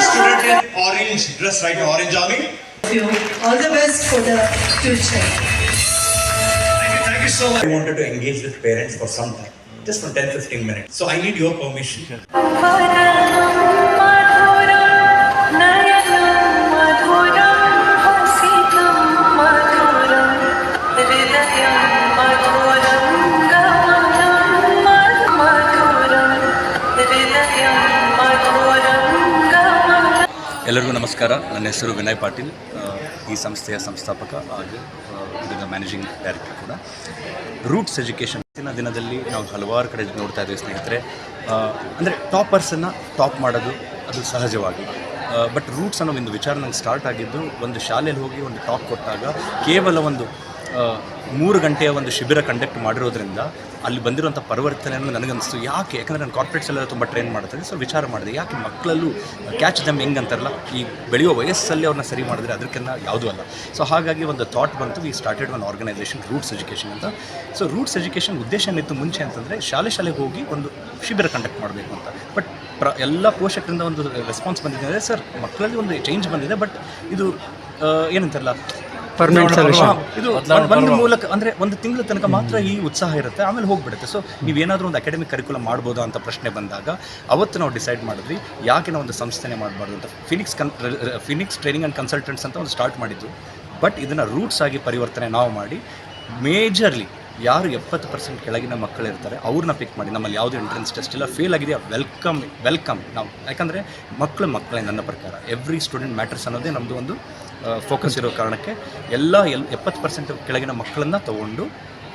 Student in orange dress, right? now, Orange army. you. All the best for the future. Thank you, thank you so much. I wanted to engage with parents for some time, just for 10 15 minutes. So I need your permission. ಎಲ್ಲರಿಗೂ ನಮಸ್ಕಾರ. ನನ್ನ ಹೆಸರು ವಿನಯ್ ಪಾಟೀಲ್. ಈ ಸಂಸ್ಥೆಯ ಸಂಸ್ಥಾಪಕ ಹಾಗೂ ಇದರ managing director ಕೂಡ. ರೂಟ್ಸ್ ಎಜುಕೇಷನ್ ದಿನ ದಿನದಲ್ಲಿ ನಾವು ಹಲವಾರು ಕಡೆ ನೋಡ್ತಾ ಇದ್ದೀವಿ ಸ್ನೇಹಿತರೆ. ಅಂದರೆ ಟಾಪರ್ಸನ್ನು ಟಾಪ್ ಮಾಡೋದು ಅದು ಸಹಜವಾಗಿ. ಬಟ್ ರೂಟ್ಸ್ ಅನ್ನೋ ಒಂದು ವಿಚಾರ ನಂಗೆ ಸ್ಟಾರ್ಟ್ ಆಗಿದ್ದು ಒಂದು ಶಾಲೆಯಲ್ಲಿ ಹೋಗಿ ಒಂದು ಟಾಪ್ ಕೊಟ್ಟಾಗ ಕೇವಲ ಒಂದು ಮೂರು ಗಂಟೆಯ ಒಂದು ಶಿಬಿರ ಕಂಡಕ್ಟ್ ಮಾಡಿರೋದ್ರಿಂದ ಅಲ್ಲಿ ಬಂದಿರುವಂಥ ಪರಿವರ್ತನೆಯನ್ನು ನನಗನ್ನಿಸ್ತು. ಯಾಕೆ? ಯಾಕಂದರೆ ನಾನು ಕಾರ್ಪೊರೇಟ್ಸ್ ಎಲ್ಲ ತುಂಬ ಟ್ರೈನ್ ಮಾಡ್ತಾರೆ. ಸೊ ವಿಚಾರ ಮಾಡಿದೆ. ಯಾಕೆ ಮಕ್ಕಳಲ್ಲೂ ಕ್ಯಾಚ್ ದಮ್ ಹೆಂಗೆ ಅಂತಾರಲ್ಲ? ಈ ಬೆಳೆಯೋ ವಯಸ್ಸಲ್ಲಿ ಅವ್ರನ್ನ ಸರಿ ಮಾಡಿದ್ರೆ ಅದಕ್ಕಿಂತ ಯಾವುದೂ ಅಲ್ಲ. ಸೊ ಹಾಗಾಗಿ ಒಂದು ಥಾಟ್ ಬಂತು. We started one organisation Roots Education ಅಂತ. ಸೊ ರೂಟ್ಸ್ ಎಜುಕೇಷನ್ ಉದ್ದೇಶ ಏನಿತ್ತು ಮುಂಚೆ ಅಂತಂದರೆ ಶಾಲೆ ಶಾಲೆಗೆ ಹೋಗಿ ಒಂದು ಶಿಬಿರ ಕಂಡಕ್ಟ್ ಮಾಡಬೇಕು ಅಂತ. ಬಟ್ ಪ್ರ ಎಲ್ಲ ಪೋಷಕರಿಂದ ಒಂದು ರೆಸ್ಪಾನ್ಸ್ ಬಂದಿದೆ. ಸರ್ ಮಕ್ಕಳಲ್ಲಿ ಒಂದು ಚೇಂಜ್ ಬಂದಿದೆ. ಬಟ್ ಇದು ಆ, ಏನಂತಾರಲ್ಲ ಸೊಲ್ಯೂಷನ್ ಇದು ಒಂದ್- ಒಂದು ಮೂಲಕ ಅಂದ್ರೆ ಒಂದು ತಿಂಗಳ ತನಕ ಮಾತ್ರ ಈ ಉತ್ಸಾಹ ಇರುತ್ತೆ ಆಮೇಲೆ ಹೋಗ್ಬಿಡುತ್ತೆ. ಸೊ ಏನಾದರೂ ಒಂದು ಅಕಾಡೆಮಿಕ್ ಕರಿಕುಲಮ್ ಮಾಡ್ಬೋದು ಅಂತ ಪ್ರಶ್ನೆ ಬಂದಾಗ ಅವತ್ತು ನಾವು ಡಿಸೈಡ್ ಮಾಡಿದ್ವಿ ಯಾಕೆ ನಾವು ಒಂದು ಸಂಸ್ಥೆನೇ ಮಾಡಬಾರ್ದು ಅಂತ. ಫಿನಿಕ್ಸ್ ಕನ್ ಫಿನಿಕ್ಸ್ ಟ್ರೈನಿಂಗ್ ಆ್ಯಂಡ್ ಕನ್ಸಲ್ಟೆಂಟ್ಸ್ ಅಂತ ಒಂದು ಸ್ಟಾರ್ಟ್ ಮಾಡಿದ್ದು ಬಟ್ ಇದನ್ನು ರೂಟ್ಸ್ ಆಗಿ ಪರಿವರ್ತನೆ ನಾವು ಮಾಡಿ ಮೇಜರ್ಲಿ ಯಾರು ಎಪ್ಪತ್ತು ಪರ್ಸೆಂಟ್ ಕೆಳಗಿನ ಮಕ್ಕಳು ಇರ್ತಾರೆ, ಅವ್ರನ್ನ ಪಿಕ್ ಮಾಡಿ, ನಮ್ಮಲ್ಲಿ ಯಾವುದೇ ಎಂಟ್ರೆನ್ಸ್ ಟೆಸ್ಟ್ ಇಲ್ಲ ಫೇಲ್ ಆಗಿದೆಯಾ ವೆಲ್ಕಮ್ ವೆಲ್ಕಮ್ ನಾವು ಯಾಕಂದರೆ ಮಕ್ಕಳು ಮಕ್ಕಳೇ ನನ್ನ ಪ್ರಕಾರ. ಎವ್ರಿ ಸ್ಟೂಡೆಂಟ್ ಮ್ಯಾಟರ್ಸ್ ಅನ್ನೋದೇ ನಮ್ಮದು ಒಂದು ಫೋಕಸ್ ಇರೋ ಕಾರಣಕ್ಕೆ ಎಲ್ಲ ಎಲ್ ಎಪ್ಪತ್ತು ಪರ್ಸೆಂಟ್ ಕೆಳಗಿನ ಮಕ್ಕಳನ್ನ ತೊಗೊಂಡು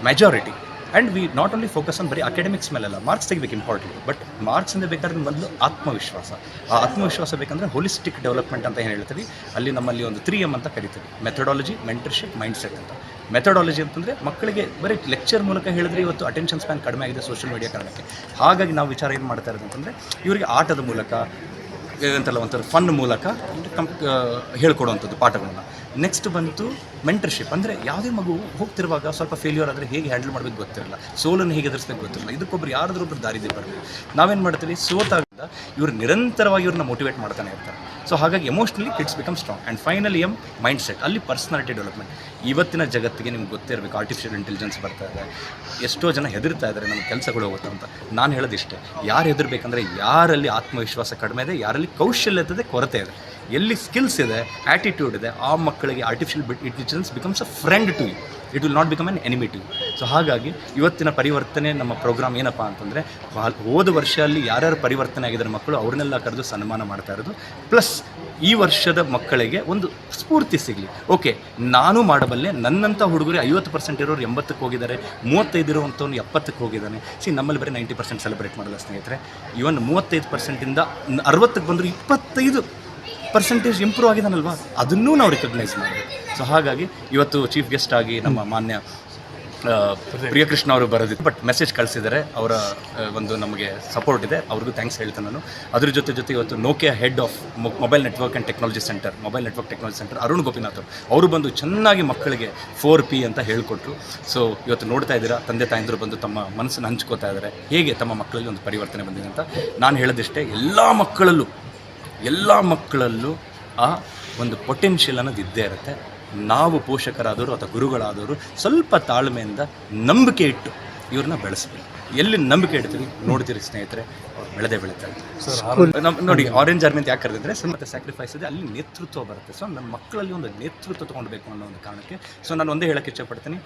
majority and we not only focus on ಬರೀ ಅಕಾಡೆಮಿಕ್ಸ್ ಮೇಲೆಲ್ಲ ಮಾರ್ಕ್ಸ್ ತೆಗಿಬೇಕು ಇಂಪಾರ್ಟೆಂಟ್ ಬಟ್ ಮಾರ್ಕ್ಸಿಂದ ಬೇಕಾದ್ರೆ ಮೊದಲು ಆತ್ಮವಿಶ್ವಾಸ. ಆ ಆತ್ಮವಿಶ್ವಾಸ ಬೇಕಂದರೆ ಹೋಲಿಸ್ಟಿಕ್ ಡೆವಲಪ್ಮೆಂಟ್ ಅಂತ ಏನು ಹೇಳ್ತೀವಿ? ಅಲ್ಲಿ ನಮ್ಮಲ್ಲಿ ಒಂದು ತ್ರೀ ಎಂ ಅಂತ ಕರಿತೀವಿ. ಮೆಥಡಾಲಜಿ ಮೆಂಟರ್ಶಿಪ್ ಮೈಂಡ್ಸೆಟ್ ಅಂತ. ಮೆಥಡಾಲಜಿ ಅಂತಂದರೆ ಮಕ್ಕಳಿಗೆ ಬರೀ ಲೆಕ್ಚರ್ ಮೂಲಕ ಹೇಳಿದ್ರೆ ಇವತ್ತು ಅಟೆನ್ಷನ್ ಸ್ಪ್ಯಾನ್ ಕಡಿಮೆ ಆಗಿದೆ ಸೋಷಿಯಲ್ ಮೀಡಿಯಾ ಕಾರಣಕ್ಕೆ. ಹಾಗಾಗಿ ನಾವು ವಿಚಾರ ಏನು ಮಾಡ್ತಾ ಇರೋದು ಅಂತಂದರೆ ಇವರಿಗೆ ಆಟದ ಮೂಲಕ, ಏನಂತಲ್ಲ ಒಂಥರ ಫನ್ ಮೂಲಕ ಕಂಪ್ ಹೇಳ್ಕೊಡುವಂಥದ್ದು ಪಾಠಗಳನ್ನ ನೆಕ್ಸ್ಟ್ ಬಂತು ಮೆಂಟರ್ಶಿಪ್ ಅಂದರೆ ಯಾವುದೇ ಮಗು ಹೋಗ್ತಿರುವಾಗ ಸ್ವಲ್ಪ ಫೇಲ್ಯೂರ್ ಆದರೆ ಹೇಗೆ ಹ್ಯಾಂಡಲ್ ಮಾಡಬೇಕು ಗೊತ್ತಿರಲ್ಲ. ಸೋಲನ್ನು ಹೇಗೆ ಎದುರಿಸ್ಬೇಕು ಗೊತ್ತಿರಲ್ಲ. ಇದಕ್ಕೊಬ್ರು ಯಾರಾದ್ರೂ ಒಬ್ಬರು ದಾರಿ ಬರಬೇಕು. ನಾವೇನು ಮಾಡ್ತೀವಿ? ಸೋತಾಗ ಇವರು ನಿರಂತರವಾಗಿ ಇವ್ರನ್ನ ಮೋಟಿವೇಟ್ ಮಾಡ್ತಾನೆ ಇರ್ತಾರೆ. ಸೊ ಹಾಗಾಗಿ emotionally kids become strong and finally M mindset ಅಲ್ಲಿ ಪರ್ಸನಾಲಿಟಿ ಡೆವಲಪ್ಮೆಂಟ್ ಇವತ್ತಿನ ಜಗತ್ತಿಗೆ ನಿಮ್ಗೆ ಗೊತ್ತೇ ಇರಬೇಕು ಆರ್ಟಿಫಿಷಿಯಲ್ ಇಂಟೆಲಿಜೆನ್ಸ್ ಬರ್ತಾ ಇದೆ. ಎಷ್ಟೋ ಜನ ಹೆದರ್ತಾ ಇದ್ದಾರೆ ನಮ್ಮ ಕೆಲಸಗಳು ಹೋಗುತ್ತೆ ಅಂತ. ನಾನು ಹೇಳೋದಿಷ್ಟೇ, ಯಾರು ಹೆದರ್ಬೇಕಂದ್ರೆ ಯಾರಲ್ಲಿ ಆತ್ಮವಿಶ್ವಾಸ ಕಡಿಮೆ ಇದೆ, ಯಾರಲ್ಲಿ ಕೌಶಲ್ಯತೆ ಕೊರತೆ ಇದೆ. ಎಲ್ಲಿ ಸ್ಕಿಲ್ಸ್ ಇದೆ ಆ್ಯಟಿಟ್ಯೂಡ್ ಇದೆ, ಆ ಮಕ್ಕಳಿಗೆ artificial intelligence becomes a friend to you it will not become an enemy to so ಹಾಗಾಗಿ ಇವತ್ತಿನ ಪರಿವರ್ತನೆ ನಮ್ಮ ಪ್ರೋಗ್ರಾಮ್ ಏನಪ್ಪ ಅಂತಂದರೆ ಹೋದ ವರ್ಷ ಅಲ್ಲಿ ಯಾರ್ಯಾರು ಪರಿವರ್ತನೆ ಆಗಿದ್ದಾರೆ ಮಕ್ಕಳು, ಅವ್ರನ್ನೆಲ್ಲ ಕರೆದು ಸನ್ಮಾನ ಮಾಡ್ತಾ ಇರೋದು. ಪ್ಲಸ್ ಈ ವರ್ಷದ ಮಕ್ಕಳಿಗೆ ಒಂದು ಸ್ಫೂರ್ತಿ ಸಿಗಲಿ. ಓಕೆ ನಾನು ಮಾಡಬಲ್ಲೆ ನನ್ನಂಥ ಹುಡುಗರು ಐವತ್ತು ಪರ್ಸೆಂಟ್ ಇರೋರು ಎಂಬತ್ತಕ್ಕೆ ಹೋಗಿದ್ದಾರೆ, ಮೂವತ್ತೈದು ಇರುವಂಥವ್ನು ಎಪ್ಪತ್ತಕ್ಕೆ ಹೋಗಿದ್ದಾನೆ. ಸಿ ನಮ್ಮಲ್ಲಿ ಬರೀ ನೈಂಟಿ ಪರ್ಸೆಂಟ್ ಸೆಲೆಬ್ರೇಟ್ ಮಾಡಲ್ಲ ಸ್ನೇಹಿತರೆ? ಇವನ್ ಮೂವತ್ತೈದು ಪರ್ಸೆಂಟಿಂದ ಅರವತ್ತಕ್ಕೆ ಬಂದರೂ ಇಪ್ಪತ್ತೈದು ಪರ್ಸೆಂಟೇಜ್ ಇಂಪ್ರೂವ್ ಆಗಿದಾನಲ್ವಾ? ಅದನ್ನೂ ನಾವು ರಿಕಗ್ನೈಸ್ ಮಾಡಬೇಕು. ಸೊ ಹಾಗಾಗಿ ಇವತ್ತು ಚೀಫ್ ಗೆಸ್ಟ್ ಆಗಿ ನಮ್ಮ ಮಾನ್ಯ ಪ್ರಿಯಕೃಷ್ಣ ಅವರು ಬರೋದಿತ್ತು. ಬಟ್ ಮೆಸೇಜ್ ಕಳಿಸಿದ್ದಾರೆ ಅವರ ಒಂದು ನಮಗೆ ಸಪೋರ್ಟ್ ಇದೆ. ಅವ್ರಿಗೂ ಥ್ಯಾಂಕ್ಸ್ ಹೇಳ್ತೇನೆ ನಾನು. ಅದ್ರ ಜೊತೆ ಜೊತೆ ಇವತ್ತು Nokia head of mobile network and technology centre mobile network technology centre Arun Gopinath ಅವರು. ಅವರು ಬಂದು ಚೆನ್ನಾಗಿ ಮಕ್ಕಳಿಗೆ ಫೋರ್ ಪಿ ಅಂತ ಹೇಳಿಕೊಟ್ರು. ಸೊ ಇವತ್ತು ನೋಡ್ತಾ ಇದ್ದೀರಾ? ತಂದೆ ತಾಯಂದರು ಬಂದು ತಮ್ಮ ಮನಸ್ಸನ್ನು ಹಂಚ್ಕೋತಾ ಇದ್ದಾರೆ. ಹೇಗೆ ತಮ್ಮ ಮಕ್ಕಳಲ್ಲಿ ಒಂದು ಪರಿವರ್ತನೆ ಬಂದಿದೆ ಅಂತ? ನಾನು ಹೇಳೋದಿಷ್ಟೇ ಎಲ್ಲ ಮಕ್ಕಳಲ್ಲೂ ಎಲ್ಲ ಮಕ್ಕಳಲ್ಲೂ ಆ ಒಂದು ಪೊಟೆನ್ಷಿಯಲ್ ಅನ್ನೋದು ಇದ್ದೇ ಇರುತ್ತೆ. ನಾವು ಪೋಷಕರಾದವರು ಅಥವಾ ಗುರುಗಳಾದವರು ಸ್ವಲ್ಪ ತಾಳ್ಮೆಯಿಂದ ನಂಬಿಕೆ ಇಟ್ಟು ಇವ್ರನ್ನ ಬೆಳೆಸ್ಬೇಕು. ಎಲ್ಲಿ ನಂಬಿಕೆ ಇಡ್ತೀವಿ ನೋಡ್ತೀರಿ ಸ್ನೇಹಿತರೆ ಅವ್ರು ಬೆಳೆದೇ ಬೆಳೀತಾರೆ. ನೋಡಿ ಆರೆಂಜ್ ಆರ್ಮಿ ಅಂತ ಯಾಕೆ ಕರೆದಿದ್ರೆ ಮತ್ತೆ ಸ್ಯಾಕ್ರಿಫೈಸ್ ಇದೆ. ಅಲ್ಲಿ ನೇತೃತ್ವ ಬರುತ್ತೆ. ಸೊ ನನ್ನ ಮಕ್ಕಳಲ್ಲಿ ಒಂದು ನೇತೃತ್ವ ತೊಗೊಳ್ಬೇಕು ಅನ್ನೋ ಒಂದು ಕಾರಣಕ್ಕೆ ಸೊ ನಾನು ಒಂದೇ ಹೇಳಕ್ಕೆ ಇಷ್ಟಪಡ್ತೀನಿ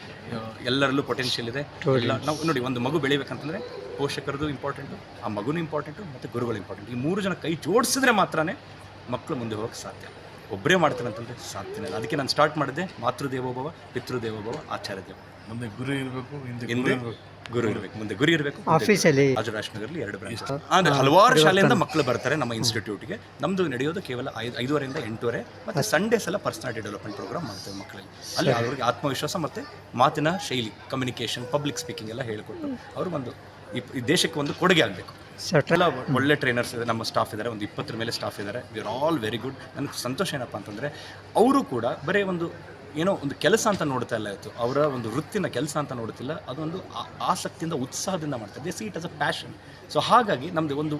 ಎಲ್ಲರಲ್ಲೂ ಪೊಟೆನ್ಷಿಯಲ್ ಇದೆ. ನಾವು ನೋಡಿ ಒಂದು ಮಗು ಬೆಳಿಬೇಕಂತಂದ್ರೆ ಪೋಷಕರದು ಇಂಪಾರ್ಟೆಂಟು ಆ ಮಗುನೂ ಇಂಪಾರ್ಟೆಂಟು ಮತ್ತು ಗುರುಗಳು ಇಂಪಾರ್ಟೆಂಟ್ ಈ ಮೂರು ಜನ ಕೈ ಜೋಡಿಸಿದ್ರೆ ಮಾತ್ರನೇ ಮಕ್ಕಳು ಮುಂದೆ ಹೋಗಕ್ಕೆ ಸಾಧ್ಯ. ಒಬ್ಬರೇ ಮಾಡ್ತಾರೆ ಅಂತಂದರೆ ಸಾಧ್ಯನೇ ಇಲ್ಲ. ಅದಕ್ಕೆ ನಾನು ಸ್ಟಾರ್ಟ್ ಮಾಡಿದೆ ಮಾತೃದೇವೋಭವ ಪಿತೃದೇವೋಭವ ಆಚಾರ್ಯ ದೇವ ಮುಂದೆ ಗುರು ಇರಬೇಕು ಹಿಂದೆ ಗುರು ಇರಬೇಕು. ಮುಂದೆ ಗುರಿ ಇರಬೇಕು ಆಫೀಸಲ್ಲಿ ರಾಜರಾಜನಗರಲ್ಲಿ ಎರಡು ಬ್ರಾಂಚ್ ಅಂದ್ರೆ ಹಲವಾರು ಶಾಲೆಯಿಂದ ಮಕ್ಕಳು ಬರ್ತಾರೆ ನಮ್ಮ ಇನ್ಸ್ಟಿಟ್ಯೂಟ್ಗೆ ನಮ್ಮದು ನಡೆಯೋದು ಕೇವಲ ಐದು ಐದುವರೆಯಿಂದ ಎಂಟುವರೆ ಮತ್ತು ಸಂಡೇಸ್ ಎಲ್ಲ ಪರ್ಸನಾಲಿಟಿ ಡೆವಲಪ್ಮೆಂಟ್ ಪ್ರೋಗ್ರಾಮ್ ಮಾಡ್ತೇವೆ ಮಕ್ಕಳಿಗೆ ಅಲ್ಲಿ ಅವ್ರಿಗೆ ಆತ್ಮವಿಶ್ವಾಸ ಮತ್ತು ಮಾತಿನ ಶೈಲಿ ಕಮ್ಯುನಿಕೇಷನ್ ಪಬ್ಲಿಕ್ ಸ್ಪೀಕಿಂಗ್ ಎಲ್ಲ ಹೇಳಿಕೊಟ್ಟು ಅವರು ಒಂದು ಈ ದೇಶಕ್ಕೆ ಒಂದು ಕೊಡುಗೆ ಆಗಬೇಕು. ಎಲ್ಲ ಒಳ್ಳೆ ಟ್ರೈನರ್ಸ್ ಇದೆ. ನಮ್ಮ ಸ್ಟಾಫ್ ಇದ್ದಾರೆ. ಒಂದು ಇಪ್ಪತ್ತರ ಮೇಲೆ ಸ್ಟಾಫ್ ಇದ್ದಾರೆ. We are all very good ನನಗೆ ಸಂತೋಷ ಏನಪ್ಪ ಅಂತಂದರೆ, ಅವರು ಕೂಡ ಬರೀ ಒಂದು ಏನೋ ಒಂದು ಕೆಲಸ ಅಂತ ನೋಡ್ತಾ ಇಲ್ಲ ಇತ್ತು ಅವರ ಒಂದು ವೃತ್ತಿನ ಕೆಲಸ ಅಂತ ನೋಡ್ತಿಲ್ಲ ಅದೊಂದು ಆಸಕ್ತಿಯಿಂದ, ಉತ್ಸಾಹದಿಂದ ಮಾಡ್ತಾರೆ. They see it as a passion so ಹಾಗಾಗಿ ನಮ್ಮದು ಒಂದು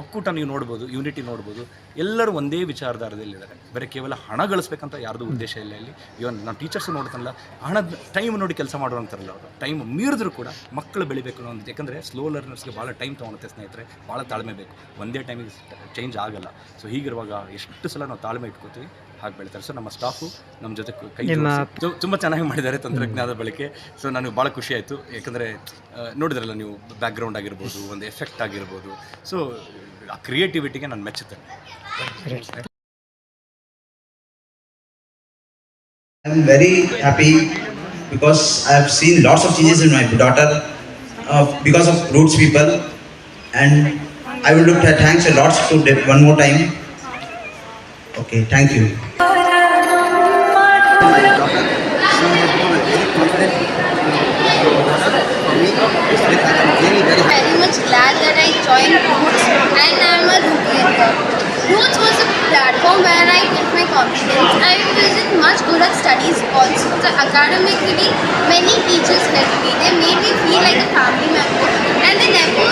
ಒಕ್ಕೂಟ ನೀವು ನೋಡ್ಬೋದು ಯೂನಿಟಿ ನೋಡ್ಬೋದು. ಎಲ್ಲರೂ ಒಂದೇ ವಿಚಾರಧಾರದಲ್ಲಿದ್ದಾರೆ. ಬರೀ ಕೇವಲ ಹಣ ಗಳಿಸ್ಬೇಕಂತ ಯಾರ್ದು ಉದ್ದೇಶ ಇಲ್ಲ ಇಲ್ಲಿ. ಇವನ್ ನಾವು ಟೀಚರ್ಸ್ ನೋಡ್ತಾನಲ್ಲ ಹಣದ ಟೈಮ್ ನೋಡಿ ಕೆಲಸ ಮಾಡುವಂತಾರಲ್ಲ ಅವರು. ಟೈಮ್ ಮೀರಿದ್ರು ಕೂಡ ಮಕ್ಕಳು ಬೆಳಿಬೇಕು ಅನ್ನೋ ಒಂದು ಯಾಕಂದರೆ ಸ್ಲೋ ಲರ್ನರ್ಸ್ಗೆ ಭಾಳ ಟೈಮ್ ತೊಗೊಳುತ್ತೆ ಸ್ನೇಹಿತರೆ. ಭಾಳ ತಾಳ್ಮೆ ಬೇಕು. ಒಂದೇ ಟೈಮಿಗೆ ಚೇಂಜ್ ಆಗಲ್ಲ. ಸೊ ಹೀಗಿರುವಾಗ ಎಷ್ಟು ಸಲ ನಾವು ತಾಳ್ಮೆ ಇಟ್ಕೋತೀವಿ? ಹಾಗೆ ಬೆಳಿತಾರೆ ಸೊ ನಮ್ಮ ಸ್ಟಾಫು ನಮ್ಮ ಜೊತೆ ಕೈ ಜೋಡಿಸಿ ತುಂಬ ಚೆನ್ನಾಗಿ ಮಾಡಿದ್ದಾರೆ ತಂತ್ರಜ್ಞಾನದ ಬಳಕೆ ಸೊ ನನಗೆ ಭಾಳ ಖುಷಿ ಆಯಿತು ಯಾಕಂದರೆ ನೋಡಿದ್ರಲ್ಲ ನೀವು ಬ್ಯಾಕ್ಗ್ರೌಂಡ್ ಆಗಿರ್ಬೋದು ಒಂದು ಎಫೆಕ್ಟ್ ಆಗಿರ್ಬೋದು ಸೊ ಆ ಕ್ರಿಯೇಟಿವಿಟಿಗೆ ನಾನು ಮೆಚ್ಚುತ್ತೇನೆ am very happy because I have seen lots of changes in my daughter uh, because of roots people, and I would look at thanks a lot to one more time. Okay, thank you. Platform where I built my confidence. I wasn't much good at studies also. So academically, many teachers helped me. They made me feel like a family member. And they never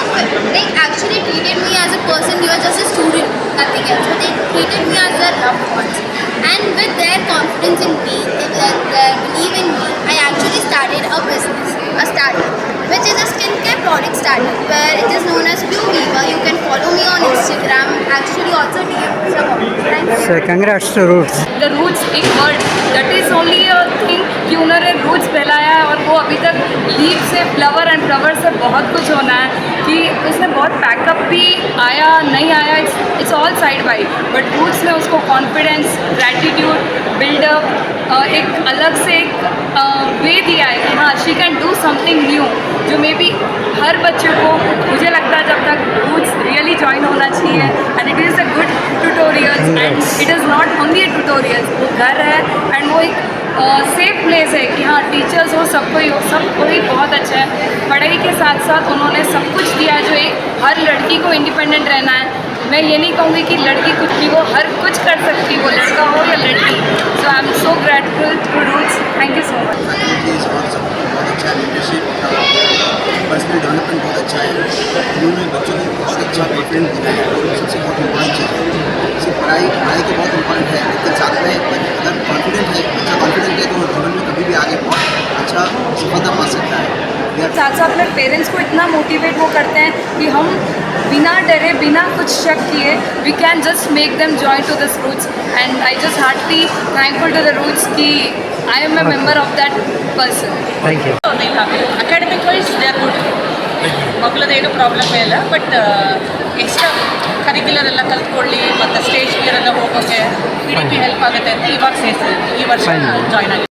like actually treated me as a person, you are just a student, nothing else. But they treated me as their loved ones. And with their confidence in me, their, their belief in me, I actually started a business, a startup, which is a skincare product startup where it is known as Blue Weaver. You can follow me on Instagram, actually also. So, congrats to Roots. The Roots एक word that is only a thing कि उन्होंने roots फैलाया है और वो अभी तक leave से फ्लावर एंड फ्लावर से बहुत कुछ होना है कि उसने बहुत पैकअप भी आया नहीं आया it's it's all side by but Roots ने उसको कॉन्फिडेंस ग्रैटिट्यूड बिल्डअप एक अलग से एक वे दिया है कि हाँ she can do something new जो मे बी हर बच्चे को मुझे लगता है जब तक रूट्स रियली ज्वाइन होना चाहिए and it is a good and it is not only a tutorials वो घर है एंड वो एक सेफ़ प्लेस है कि हाँ टीचर्स हो सब कोई हो सब कोई बहुत अच्छा है। पढ़ाई के साथ साथ उन्होंने सब कुछ दिया है जो एक हर लड़की को इंडिपेंडेंट रहना है। मैं ये नहीं कहूँगी कि लड़की कुछ भी वो हर कुछ कर सकती वो लड़का हो या लड़की। So I am so grateful to Roots thank you so much बहुत अच्छा है लीडरशिप पर्सनल डेवलपमेंट बहुत अच्छा है उन्होंने बच्चों को बहुत अच्छा दिया है और सबसे बहुत इम्पोर्टेंट चीज़ है सिर्फ़ पढ़ाई पढ़ाई तो बहुत इम्पोर्टेंट है लेकिन साथ में अगर कॉन्फिडेंट है अच्छा कॉन्फिडेंट है तो वो जीवन में कभी भी आगे बहुत अच्छा सफलता पा सकता है We are साथ साथ में पेरेंट्स को इतना मोटिवेट वो करते हैं कि हम बिना डरे बिना कुछ शक किए we can just make them join to this roots and I just heartly thankful to the roots कि I am a member of that person Thank you. Academic wise they are good ಮಕ್ಕಳದ್ದೇನು problem ಇಲ್ಲ but extra curricular ಎಲ್ಲ ಕಲ್ತ್ಕೊಳ್ಳಿ ಮತ್ತು stage fear ಎಲ್ಲ ಹೋಗೋಕ್ಕೆ P D P help ಆಗುತ್ತೆ ಅಂತ ಇವಾಗ ಸೇರಿಸಿದ್ವಿ ಈ ವರ್ಷ ಜಾಯ್ನ್ ಆಗಿದೆ